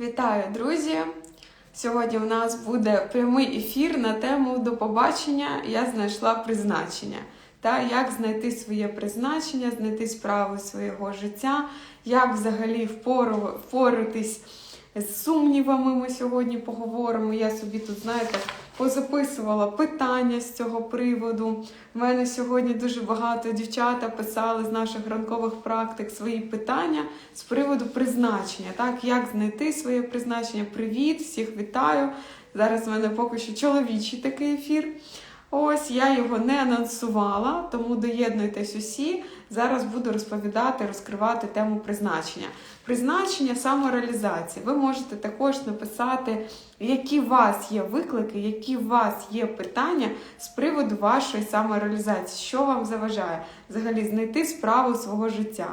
Вітаю, друзі! Сьогодні у нас буде прямий ефір на тему до побачення. Я знайшла призначення. Та як знайти своє призначення, знайти справу свого життя, як взагалі впору, впоратись з сумнівами. Ми сьогодні поговоримо. Я собі тут, знаєте, позаписувала питання з цього приводу. У мене сьогодні дуже багато дівчата писали з наших ранкових практик свої питання з приводу призначення. Так, як знайти своє призначення? Привіт, всіх вітаю. Зараз в мене поки що чоловічий такий ефір. Ось я його не анонсувала, тому доєднуйтесь усі. Зараз буду розповідати, розкривати тему призначення. Призначення самореалізації. Ви можете також написати, які у вас є виклики, які у вас є питання з приводу вашої самореалізації, що вам заважає взагалі знайти справу свого життя.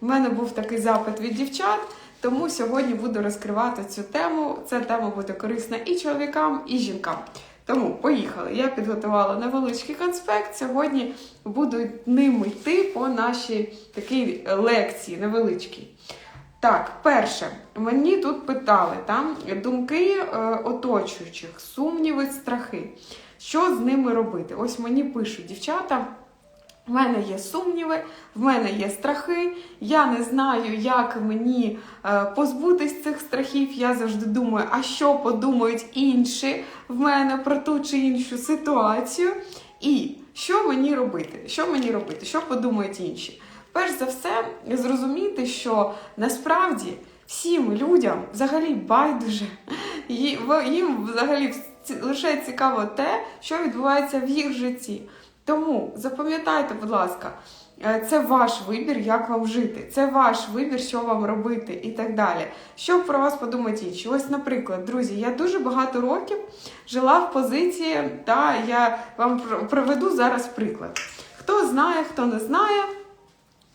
У мене був такий запит від дівчат. Тому сьогодні буду розкривати цю тему. Ця тема буде корисна і чоловікам, і жінкам. Тому поїхали. Я підготувала невеличкий конспект. Сьогодні буду ним йти по нашій такій лекції невеличкій. Так, перше, мені тут питали там думки е, оточуючих, сумніви, страхи. Що з ними робити? Ось мені пишуть дівчата. В мене є сумніви, в мене є страхи. Я не знаю, як мені е, позбутись цих страхів. Я завжди думаю, а що подумають інші в мене про ту чи іншу ситуацію. І що мені робити? Що мені робити? Що подумають інші? Перш за все, зрозуміти, що насправді всім людям взагалі байдуже, їм взагалі лише цікаво те, що відбувається в їх житті. Тому запам'ятайте, будь ласка, е, це ваш вибір, як вам жити, це ваш вибір, що вам робити і так далі. Що про вас подумають інші? Ось, наприклад, друзі, я дуже багато років жила в позиції, та я вам проведу зараз приклад. Хто знає, хто не знає.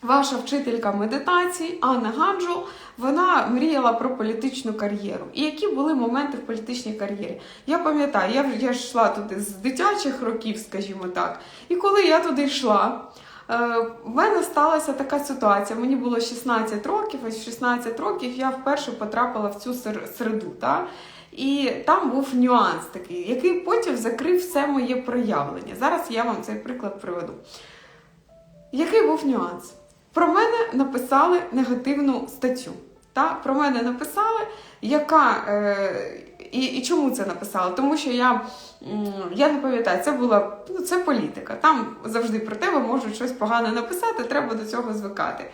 Ваша вчителька медитації Анна Ганджу, вона мріяла про політичну кар'єру. І які були моменти в політичній кар'єрі? Я пам'ятаю, я я йшла туди з дитячих років, скажімо так. І коли я туди йшла, е, в мене сталася така ситуація. Мені було 16 років, ось 16 років я вперше потрапила в цю середу. Та? І там був нюанс такий, який потім закрив все моє проявлення. Зараз я вам цей приклад приведу. Який був нюанс? Про мене написали негативну статтю. Та? Про мене написали, яка. Е, і і чому це написали? Тому що я я не пам'ятаю, це була ну, це політика. Там завжди про тебе можуть щось погане написати, треба до цього звикати.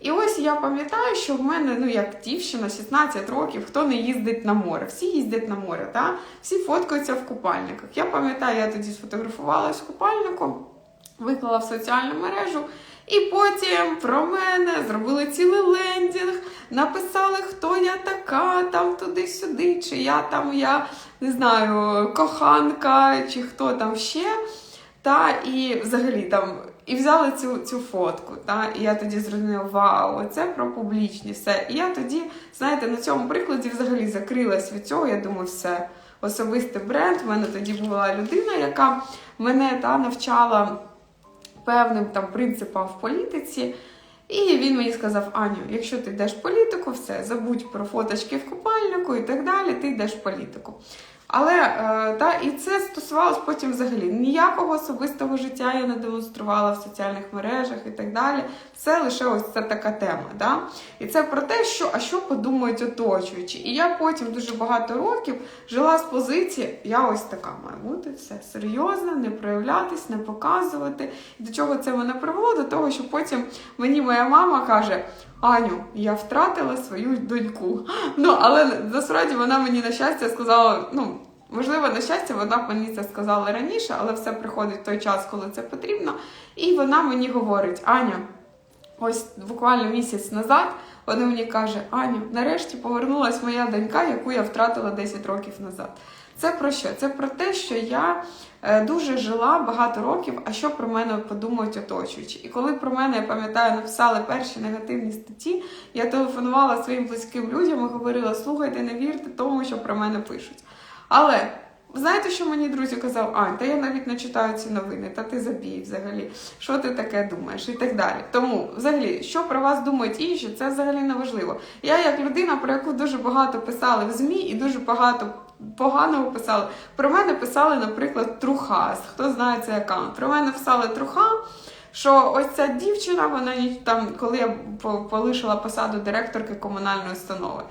І ось я пам'ятаю, що в мене, ну як дівчина, 16 років, хто не їздить на море, всі їздять на море, та? всі фоткаються в купальниках. Я пам'ятаю, я тоді сфотографувалася в купальнику, виклала в соціальну мережу. І потім про мене зробили цілий лендінг, написали, хто я така, там туди-сюди, чи я там, я не знаю, коханка, чи хто там ще. Та, І взагалі там, і взяли цю цю фотку. Та, І я тоді зрозуміла, вау, це про публічність. все. І я тоді, знаєте, на цьому прикладі взагалі закрилась від цього. Я думаю, все, особистий бренд. У мене тоді була людина, яка мене та, навчала певним там принципам в політиці. І він мені сказав: Аню, якщо ти йдеш в політику, все, забудь про фоточки в купальнику і так далі, ти йдеш в політику. Але е, та, і це стосувалось потім взагалі. Ніякого особистого життя я не демонструвала в соціальних мережах і так далі. Це лише ось це така тема. Да? І це про те, що а що подумають оточуючі. І я потім дуже багато років жила з позиції, я ось така має бути все серйозно, не проявлятись, не показувати. До чого це мене привело? До того, що потім мені моя мама каже. Аню, я втратила свою доньку. Ну, але насправді вона мені на щастя сказала, ну, можливо, на щастя, вона мені це сказала раніше, але все приходить в той час, коли це потрібно. І вона мені говорить: Аня, ось буквально місяць назад вона мені каже: Аню, нарешті повернулася моя донька, яку я втратила 10 років назад. Це про що? Це про те, що я е, дуже жила багато років, а що про мене подумають оточуючі. І коли про мене, я пам'ятаю, написали перші негативні статті, я телефонувала своїм близьким людям і говорила: слухайте, не вірте тому, що про мене пишуть. Але Знаєте, що мені друзі казав? Ань, та я навіть не читаю ці новини, та ти забій взагалі. Що ти таке думаєш? І так далі. Тому, взагалі, що про вас думають інші, це взагалі не важливо. Я, як людина, про яку дуже багато писали в ЗМІ і дуже багато поганого писали. Про мене писали, наприклад, Трухас. Хто знає цей аккаунт? Про мене писали Труха. Що ось ця дівчина, вона там, коли я по- полишила посаду директорки комунальної установи.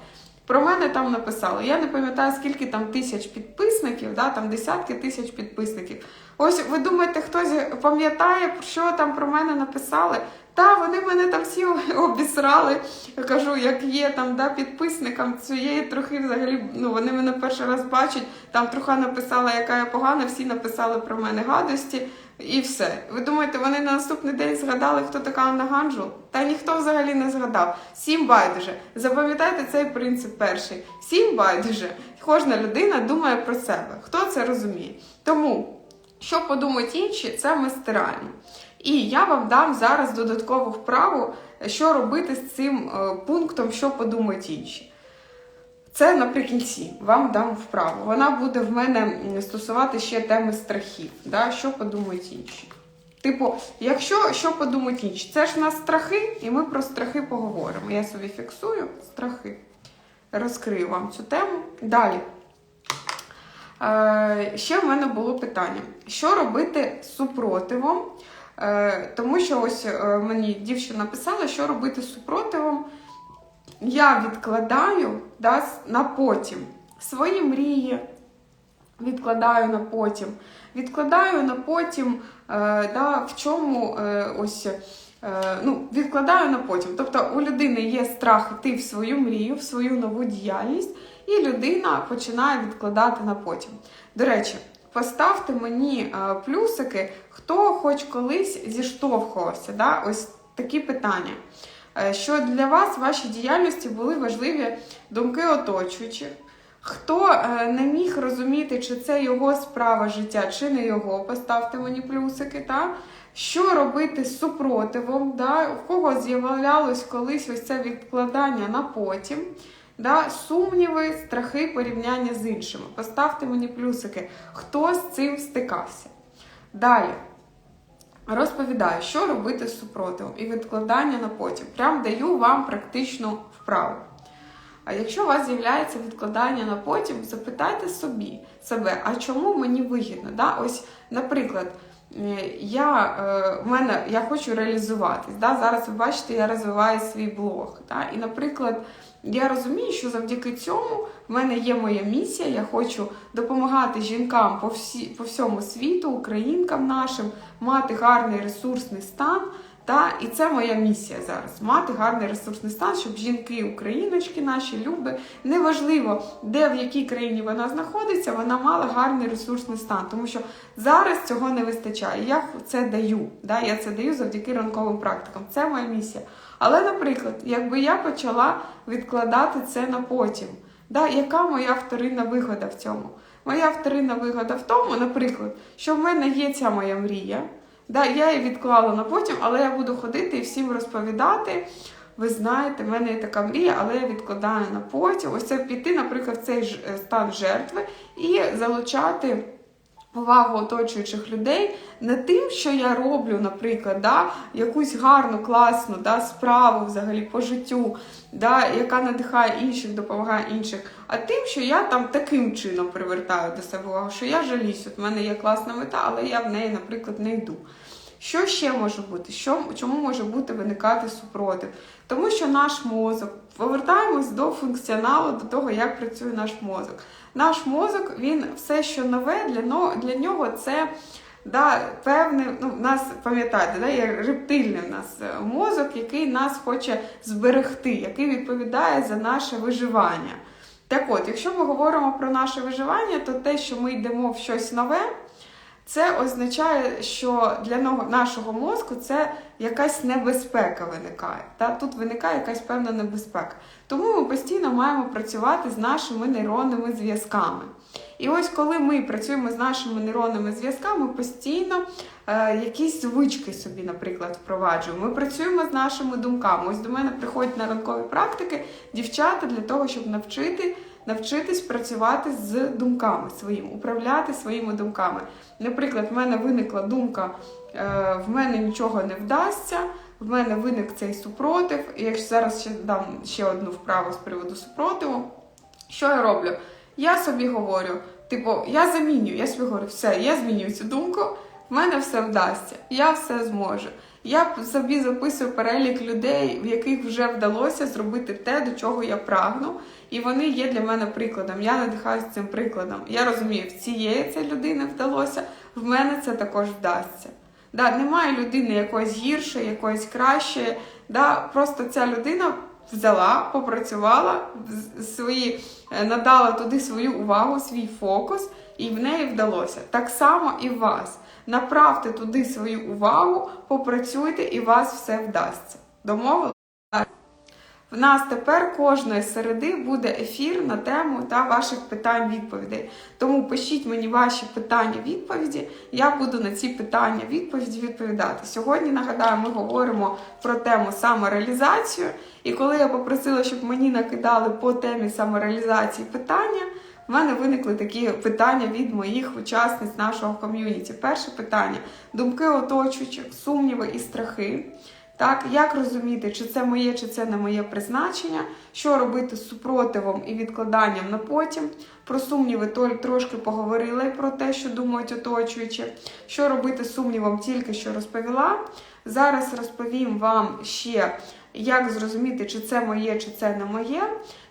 Про мене там написали. Я не пам'ятаю, скільки там тисяч підписників, да, там десятки тисяч підписників. Ось ви думаєте, хтось пам'ятає, що там про мене написали? Та вони мене там всі обісрали. Кажу, як є там да, підписникам цієї трохи взагалі, ну вони мене перший раз бачать. Там труха написала, яка я погана, всі написали про мене гадості. І все. Ви думаєте, вони на наступний день згадали, хто така Анна Ганжул? Та ніхто взагалі не згадав. Всім байдуже. Запам'ятайте цей принцип перший. Всім байдуже. Кожна людина думає про себе. Хто це розуміє? Тому, що подумають інші, це ми стираємо. І я вам дам зараз додаткову вправу, що робити з цим е, пунктом, що подумають інші. Це наприкінці вам дам вправу. Вона буде в мене стосувати ще теми страхів. Да? Що подумають інші? Типу, якщо що подумають інші, це ж у нас страхи, і ми про страхи поговоримо. Я собі фіксую страхи. Розкрию вам цю тему. Далі. Е, ще в мене було питання: що робити з супротивом? Е, тому що ось е, мені дівчина написала, що робити з супротивом. Я відкладаю да, на потім свої мрії, відкладаю на потім. Відкладаю на потім, е, да, в чому ось. Ну, відкладаю на потім. Тобто у людини є страх йти в свою мрію, в свою нову діяльність, і людина починає відкладати на потім. До речі, поставте мені е, плюсики, хто хоч колись зіштовхувався. Да? Ось такі питання. Е, Що для вас в вашій діяльності були важливі думки оточуючих? Хто е, не міг розуміти, чи це його справа життя, чи не його, поставте мені плюсики. Та? Що робити з супротивом? Да? В кого з'являлось колись ось це відкладання на потім? Да? Сумніви, страхи, порівняння з іншими. Поставте мені плюсики, хто з цим стикався. Далі. Розповідаю, що робити з супротивом і відкладання на потім. Прям даю вам практичну вправу. А якщо у вас з'являється відкладання на потім, запитайте собі себе, а чому мені вигідно? Да? Ось, наприклад, е, я, е, в мене, я хочу реалізуватись. Да? Зараз ви бачите, я розвиваю свій блог. Да? І, наприклад, я розумію, що завдяки цьому в мене є моя місія. Я хочу допомагати жінкам по, всі, по всьому світу, українкам нашим, мати гарний ресурсний стан. Та, і це моя місія зараз мати гарний ресурсний стан, щоб жінки, україночки наші, люби, неважливо, де в якій країні вона знаходиться, вона мала гарний ресурсний стан. Тому що зараз цього не вистачає. Я це даю. Да? Я це даю завдяки ранковим практикам. Це моя місія. Але, наприклад, якби я почала відкладати це на потім, да? яка моя вторинна вигода в цьому? Моя вторинна вигода в тому, наприклад, що в мене є ця моя мрія. Да, я її відклала на потім, але я буду ходити і всім розповідати. Ви знаєте, в мене є така мрія, але я відкладаю на потім. Ось це піти, наприклад, в цей е, стан жертви і залучати увагу оточуючих людей не тим, що я роблю, наприклад, да, якусь гарну, класну да, справу взагалі по життю, да, яка надихає інших, допомагає інших, а тим, що я там таким чином привертаю до себе увагу, що я жаліюсь, от в мене є класна мета, але я в неї, наприклад, не йду. Що ще може бути? Що, чому може бути виникати супротив? Тому що наш мозок, повертаємось до функціоналу, до того, як працює наш мозок. Наш мозок, він все, що нове, для, для нього це да, певний, ну, нас, пам'ятаєте, да, є рептильний в нас е, мозок, який нас хоче зберегти, який відповідає за наше виживання. Так от, якщо ми говоримо про наше виживання, то те, що ми йдемо в щось нове, це означає, що для нашого мозку це якась небезпека виникає. Та? Тут виникає якась певна небезпека. Тому ми постійно маємо працювати з нашими нейронними зв'язками. І ось коли ми працюємо з нашими нейронними зв'язками, постійно е, якісь звички собі, наприклад, впроваджуємо. Ми працюємо з нашими думками. Ось до мене приходять на ранкові практики дівчата для того, щоб навчити навчитись працювати з думками своїми, управляти своїми думками. Наприклад, в мене виникла думка, е, в мене нічого не вдасться. В мене виник цей супротив. І якщо зараз ще дам ще одну вправу з приводу супротиву, що я роблю? Я собі говорю, типу, я замінюю, я собі говорю, все, я змінюю цю думку, в мене все вдасться, я все зможу. Я собі записую перелік людей, в яких вже вдалося зробити те, до чого я прагну, і вони є для мене прикладом. Я надихаюся цим прикладом. Я розумію, в цієї це людини вдалося, в мене це також вдасться. Да, Немає людини якоїсь гіршої, якоїсь кращої. Да, Просто ця людина взяла, попрацювала, свої, е, надала туди свою увагу, свій фокус, і в неї вдалося. Так само і в вас. Направте туди свою увагу, попрацюйте, і вас все вдасться. Домовили? В нас тепер кожної середи буде ефір на тему та ваших питань-відповідей. Тому пишіть мені ваші питання-відповіді. Я буду на ці питання-відповіді відповідати. Сьогодні, нагадаю, ми говоримо про тему самореалізацію. І коли я попросила, щоб мені накидали по темі самореалізації питання, в мене виникли такі питання від моїх учасниць нашого ком'юніті. Перше питання: думки оточуючих, сумніви і страхи. Так, як розуміти, чи це моє, чи це не моє призначення, що робити з супротивом і відкладанням на потім. Про сумніви трошки поговорила і про те, що думають оточуючі. Що робити з сумнівом, тільки що розповіла. Зараз розповім вам ще, як зрозуміти, чи це моє, чи це не моє.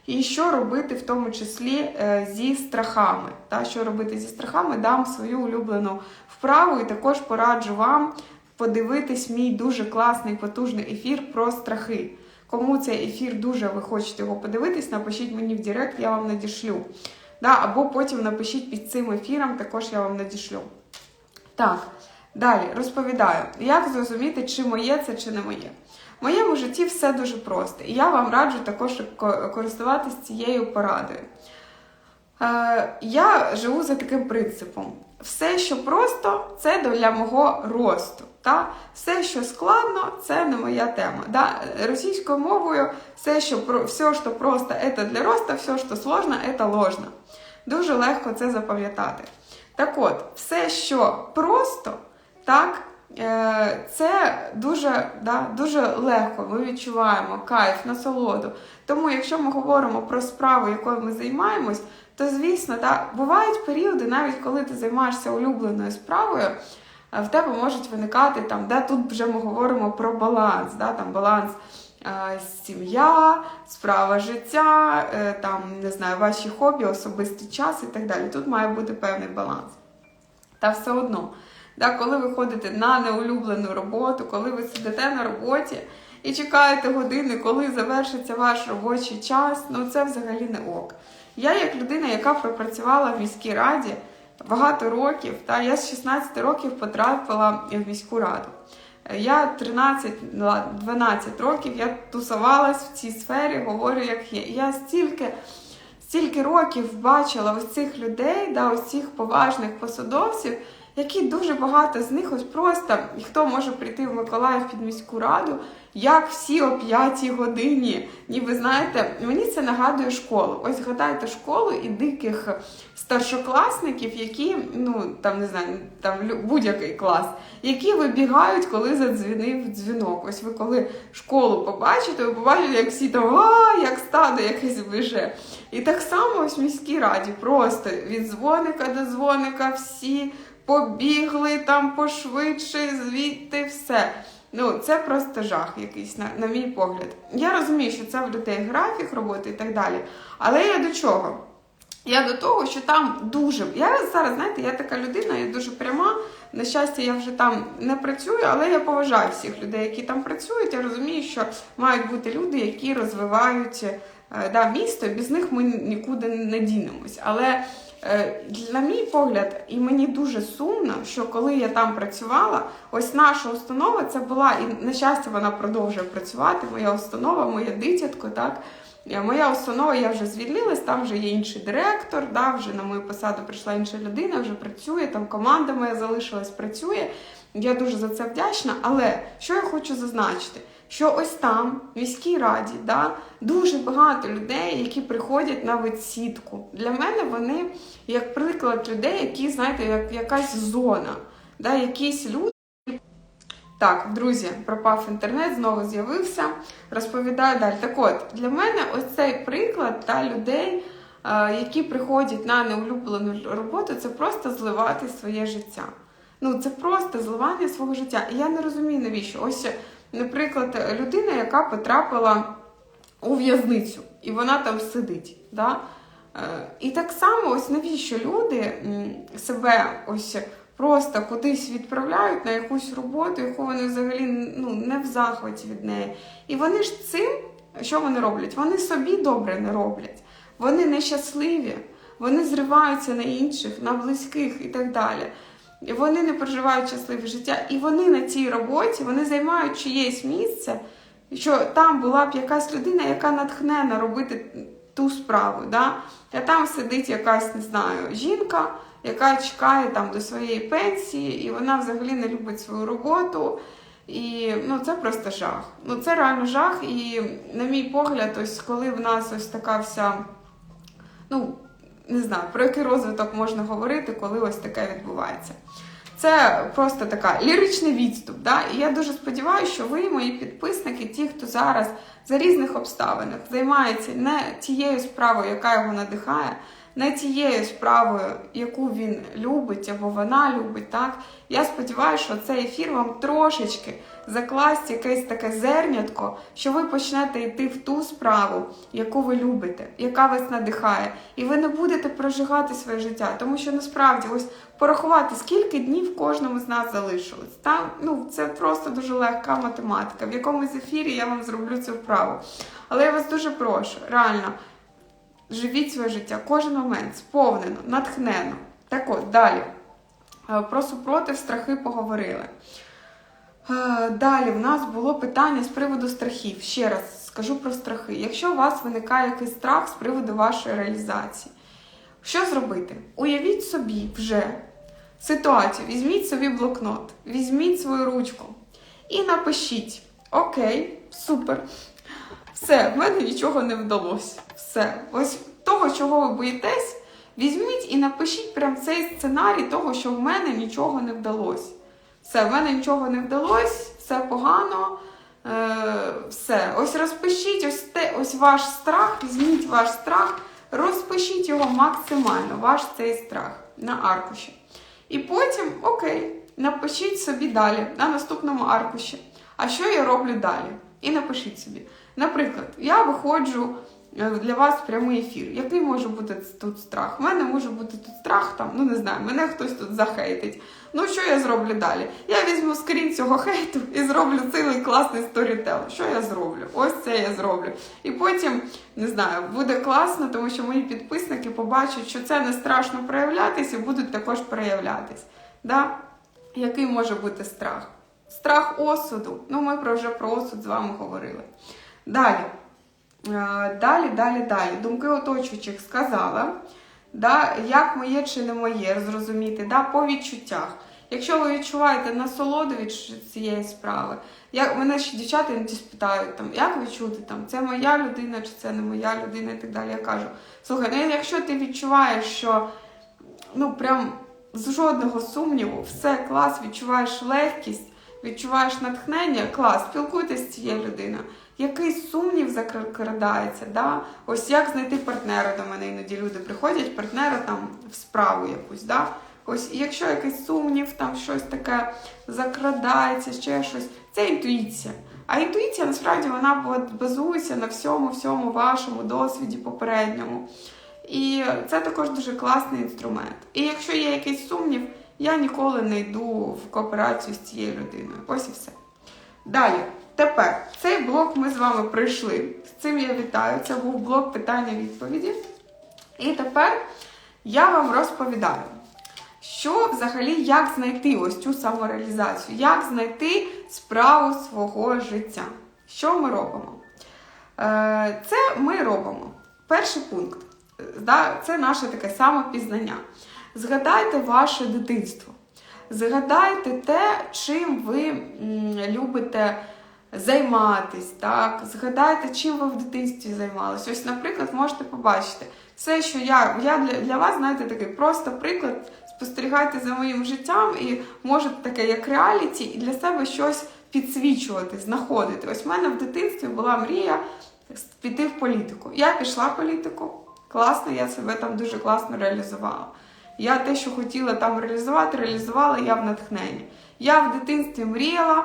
І що робити в тому числі е, зі страхами. Та, Що робити зі страхами, дам свою улюблену вправу і також пораджу вам подивитись мій дуже класний потужний ефір про страхи. Кому цей ефір дуже ви хочете його подивитись, напишіть мені в Директ, я вам надішлю. Да, Або потім напишіть під цим ефіром, також я вам надішлю. Так, далі розповідаю, як зрозуміти, чи моє це, чи не моє. В моєму житті все дуже просто. І я вам раджу також користуватися цією порадою. Е, Я живу за таким принципом: все, що просто, це для мого росту. Та? Все, що складно, це не моя тема. Да? Російською мовою все, що все, що просто це для росту, все, що сложно, це ложно. Дуже легко це запам'ятати. Так от, все, що просто, так, це дуже да, дуже легко. Ми відчуваємо кайф, насолоду. Тому, якщо ми говоримо про справу, якою ми займаємось, то звісно, да, бувають періоди, навіть коли ти займаєшся улюбленою справою в тебе можуть виникати там, де тут вже ми говоримо про баланс, да, там баланс е, сім'я, справа життя, е, там, не знаю, ваші хобі, особистий час і так далі. Тут має бути певний баланс. Та все одно, да, коли ви ходите на неулюблену роботу, коли ви сидите на роботі і чекаєте години, коли завершиться ваш робочий час, ну це взагалі не ок. Я, як людина, яка пропрацювала в міській раді багато років. Та я з 16 років потрапила в міську раду. Я 13-12 років я тусувалась в цій сфері, говорю, як є. Я стільки стільки років бачила ось цих людей, да, ось цих поважних посадовців, які дуже багато з них ось просто хто може прийти в Миколаїв під міську раду як всі о п'ятій годині. Ніби знаєте, мені це нагадує школу. Ось згадайте школу і диких старшокласників, які, ну там не знаю, там будь-який клас, які вибігають, коли задзвінив дзвінок. Ось ви коли школу побачите, ви побачите, як всі там а, як стадо якесь виже. І так само ось в міській раді, просто від дзвоника до дзвоника всі побігли там пошвидше, звідти все. Ну, це просто жах якийсь, на, на мій погляд. Я розумію, що це в людей графік роботи і так далі. Але я до чого? Я до того, що там дуже. Я зараз, знаєте, я така людина, я дуже пряма. На щастя, я вже там не працюю, але я поважаю всіх людей, які там працюють. Я розумію, що мають бути люди, які розвивають е, да, місто, без них ми нікуди не дінемось. Але на мій погляд, і мені дуже сумно, що коли я там працювала, ось наша установа це була, і на щастя, вона продовжує працювати. Моя установа, моє дитятко. так. Е, моя установа, я вже звільнилась, там вже є інший директор, да, вже на мою посаду прийшла інша людина, вже працює, там команда моя залишилась, працює. Я дуже за це вдячна. Але що я хочу зазначити? Що ось там, в міській раді, да, дуже багато людей, які приходять на відсідку. Для мене вони як приклад людей, які, знаєте, як якась зона, да, якісь люди. Так, друзі, пропав інтернет, знову з'явився. Розповідаю далі. Так от, для мене ось цей приклад та людей, е, які приходять на неулюблену роботу, це просто зливати своє життя. Ну, це просто зливання свого життя. І я не розумію, навіщо. Ось, наприклад, людина, яка потрапила у в'язницю, і вона там сидить. Да? Е, І так само, ось навіщо люди себе ось просто кудись відправляють на якусь роботу, яку вони взагалі ну, не в захваті від неї. І вони ж цим, що вони роблять? Вони собі добре не роблять. Вони нещасливі, вони зриваються на інших, на близьких і так далі. Вони не проживають щасливе життя, і вони на цій роботі вони займають чиєсь місце, що там була б якась людина, яка натхнена робити ту справу. Да? А там сидить якась, не знаю, жінка, яка чекає там до своєї пенсії, і вона взагалі не любить свою роботу. І ну, це просто жах. Ну, це реально жах. І, на мій погляд, ось коли в нас ось така вся, ну, не знаю, про який розвиток можна говорити, коли ось таке відбувається. Це просто така ліричний відступ. Да? І я дуже сподіваюся, що ви, мої підписники, ті, хто зараз за різних обставинах займається не тією справою, яка його надихає, не тією справою, яку він любить або вона любить. Так? Я сподіваюся, що цей ефір вам трошечки закласть якесь таке зернятко, що ви почнете йти в ту справу, яку ви любите, яка вас надихає, і ви не будете прожигати своє життя, тому що насправді ось порахувати, скільки днів кожному з нас залишилось. Та? Ну, це просто дуже легка математика. В якомусь ефірі я вам зроблю цю вправу. Але я вас дуже прошу, реально. Живіть своє життя кожен момент сповнено, натхнено. Так от, далі. Е, Про супротив страхи поговорили. Е, Далі в нас було питання з приводу страхів. Ще раз скажу про страхи. Якщо у вас виникає якийсь страх з приводу вашої реалізації, що зробити? Уявіть собі вже ситуацію, візьміть собі блокнот, візьміть свою ручку і напишіть: Окей, супер. Все, в мене нічого не вдалося. Все. Ось того, чого ви боїтесь, візьміть і напишіть прям цей сценарій того, що в мене нічого не вдалося. Все, в мене нічого не вдалося, все погано. Е, все. Ось розпишіть ось, те, ось ваш страх, візьміть ваш страх, розпишіть його максимально, ваш цей страх на аркуші. І потім, окей, напишіть собі далі на наступному аркуші. А що я роблю далі? І напишіть собі. Наприклад, я виходжу е, для вас в прямий ефір. Який може бути тут страх? У мене може бути тут страх, там, ну не знаю, мене хтось тут захейтить. Ну, що я зроблю далі? Я візьму скрін цього хейту і зроблю цілий класний сторітел. Що я зроблю? Ось це я зроблю. І потім, не знаю, буде класно, тому що мої підписники побачать, що це не страшно проявлятись і будуть також проявлятись. Да? Який може бути страх? Страх осуду. Ну, ми про вже про осуд з вами говорили. Далі. Далі, далі, далі. Думки оточуючих сказала. Да, як моє чи не моє, зрозуміти, да, по відчуттях. Якщо ви відчуваєте насолоду від цієї справи, як мене ще дівчата іноді спитають, там, як відчути, там, це моя людина чи це не моя людина і так далі. Я кажу, слухай, ну якщо ти відчуваєш, що ну прям з жодного сумніву, все клас, відчуваєш легкість, відчуваєш натхнення, клас, спілкуйтесь з цією людиною. Який сумнів закрадається, да? ось як знайти партнера до мене іноді люди приходять, партнера там в справу якусь. Да? Ось якщо якийсь сумнів, там щось таке закрадається, ще щось, це інтуїція. А інтуїція насправді вона базується на всьому, всьому вашому досвіді попередньому. І це також дуже класний інструмент. І якщо є якийсь сумнів, я ніколи не йду в кооперацію з цією людиною. Ось і все. Далі, тепер цей блок ми з вами пройшли. З цим я вітаю. Це був блок питання-відповіді. І тепер я вам розповідаю, що взагалі як знайти ось цю самореалізацію, як знайти справу свого життя. Що ми робимо? Е, Це ми робимо. Перший пункт. Це наше таке самопізнання. Згадайте ваше дитинство. Згадайте те, чим ви любите займатись, так, згадайте, чим ви в дитинстві займалися. Ось, наприклад, можете побачити все, що я, я для, для вас, знаєте, такий просто приклад. Спостерігайте за моїм життям і можете таке як реаліті, і для себе щось підсвічувати, знаходити. Ось в мене в дитинстві була мрія піти в політику. Я пішла в політику, класно, я себе там дуже класно реалізувала. Я те, що хотіла там реалізувати, реалізувала я в натхненні. Я в дитинстві мріяла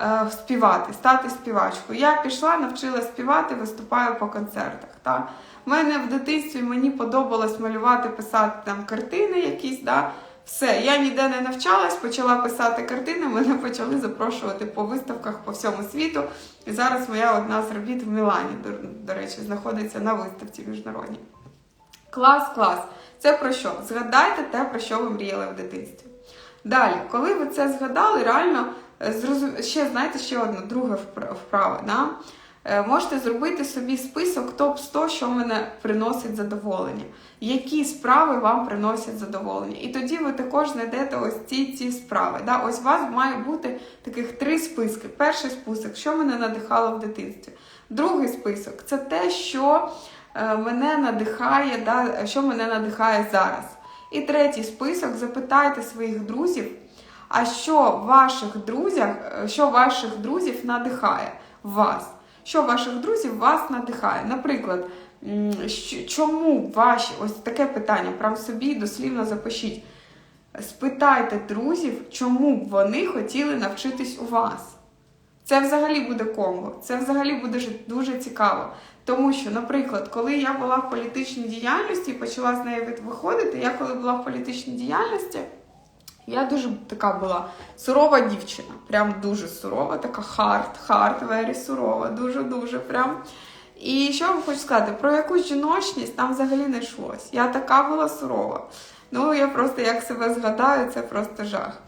е, співати, стати співачкою. Я пішла, навчила співати, виступаю по концертах. Так? У мене в дитинстві мені подобалось малювати, писати там картини якісь. Да? Все, я ніде не навчалась, почала писати картини, мене почали запрошувати по виставках по всьому світу. І зараз моя одна з робіт в Мілані, до, до речі, знаходиться на виставці міжнародній. Клас, клас. Це про що? Згадайте те, про що ви мріяли в дитинстві. Далі, коли ви це згадали, реально е, зрозум... ще знаєте ще одне друге впра- вправо. Да? Е, Можете зробити собі список топ-100, що мене приносить задоволення, які справи вам приносять задоволення. І тоді ви також знайдете ось ці ці справи. Да? Ось у вас має бути таких три списки. Перший список, що мене надихало в дитинстві. Другий список це те, що мене надихає, да, що мене надихає зараз. І третій список запитайте своїх друзів, а що ваших друзях, е, що ваших друзів надихає вас? Що ваших друзів вас надихає? Наприклад, чому ваші ось таке питання, прям собі дослівно запишіть. Спитайте друзів, чому б вони хотіли навчитись у вас. Це взагалі буде комбо, це взагалі буде дуже цікаво. Тому що, наприклад, коли я була в політичній діяльності і почала з неї виходити, я коли була в політичній діяльності, я дуже така була сурова дівчина. Прям дуже сурова, така хард, хард, вері сурова, дуже-дуже прям. І що вам хочу сказати, про якусь жіночність там взагалі не йшлось. Я така була сурова. Ну, я просто як себе згадаю, це просто жах.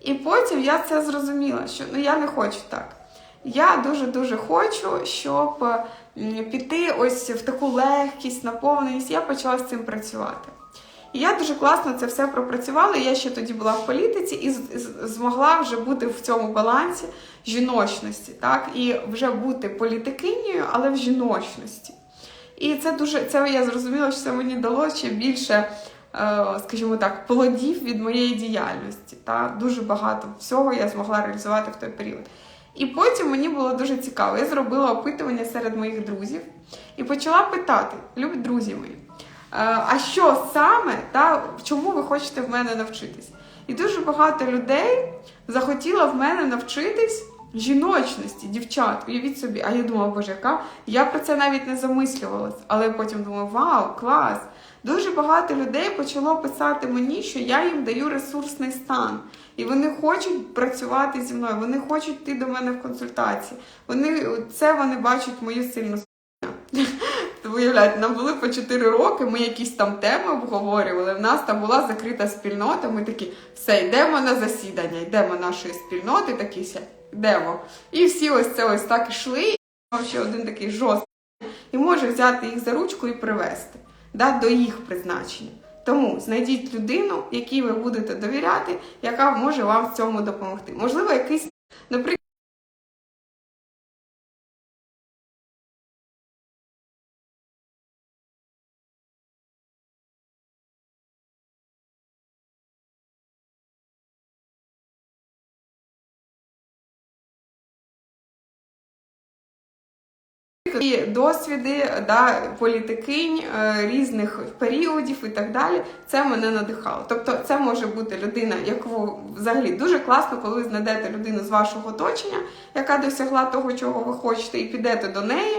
І потім я це зрозуміла, що ну я не хочу так. Я дуже-дуже хочу, щоб піти ось в таку легкість, наповненість. Я почала з цим працювати. І я дуже класно це все пропрацювала. Я ще тоді була в політиці і змогла вже бути в цьому балансі жіночності, так, і вже бути політикинею, але в жіночності. І це дуже це я зрозуміла, що це мені дало ще більше, е, скажімо так, плодів від моєї діяльності. Та дуже багато всього я змогла реалізувати в той період. І потім мені було дуже цікаво. Я зробила опитування серед моїх друзів і почала питати: любі друзі мої, е, а що саме та чому ви хочете в мене навчитись? І дуже багато людей захотіло в мене навчитись жіночності, дівчат. Уявіть собі, а я думала, боже, яка я про це навіть не замислювалась, але потім думаю, вау, клас! Дуже багато людей почало писати мені, що я їм даю ресурсний стан. І вони хочуть працювати зі мною, вони хочуть йти до мене в консультації. Вони це вони бачать мою сильну. Виявляєте, нам були по 4 роки, ми якісь там теми обговорювали. В нас там була закрита спільнота. Ми такі, все, йдемо на засідання, йдемо нашої спільноти, такі ся, йдемо. І всі ось це ось так йшли. Ще один такий жорсткий, і може взяти їх за ручку і привести да, до їх призначення. Тому знайдіть людину, якій ви будете довіряти, яка може вам в цьому допомогти. Можливо, якийсь, наприклад. І досвіди да, політикинь е, різних періодів і так далі. Це мене надихало. Тобто, це може бути людина, яку взагалі дуже класно, коли ви знайдете людину з вашого оточення, яка досягла того, чого ви хочете, і підете до неї.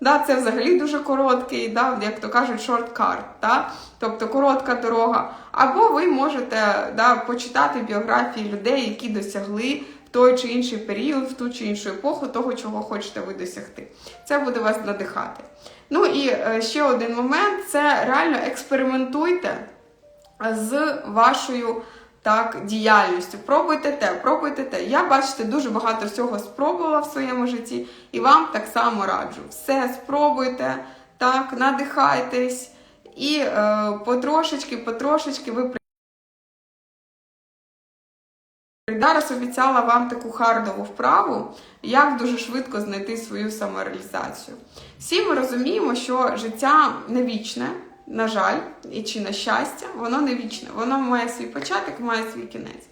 Да, це взагалі дуже короткий, да, як то кажуть, шорткар, да, тобто коротка дорога. Або ви можете да, почитати біографії людей, які досягли той чи інший період, в ту чи іншу епоху того, чого хочете ви досягти. Це буде вас надихати. Ну і е, ще один момент: це реально експериментуйте з вашою так, діяльністю. Пробуйте те, пробуйте те. Я бачите, дуже багато всього спробувала в своєму житті, і вам так само раджу. Все спробуйте, так, надихайтесь, і е, потрошечки, потрошечки ви Зараз обіцяла вам таку хардову вправу, як дуже швидко знайти свою самореалізацію. Всі ми розуміємо, що життя не вічне, на жаль, і чи на щастя, воно не вічне, воно має свій початок, має свій кінець.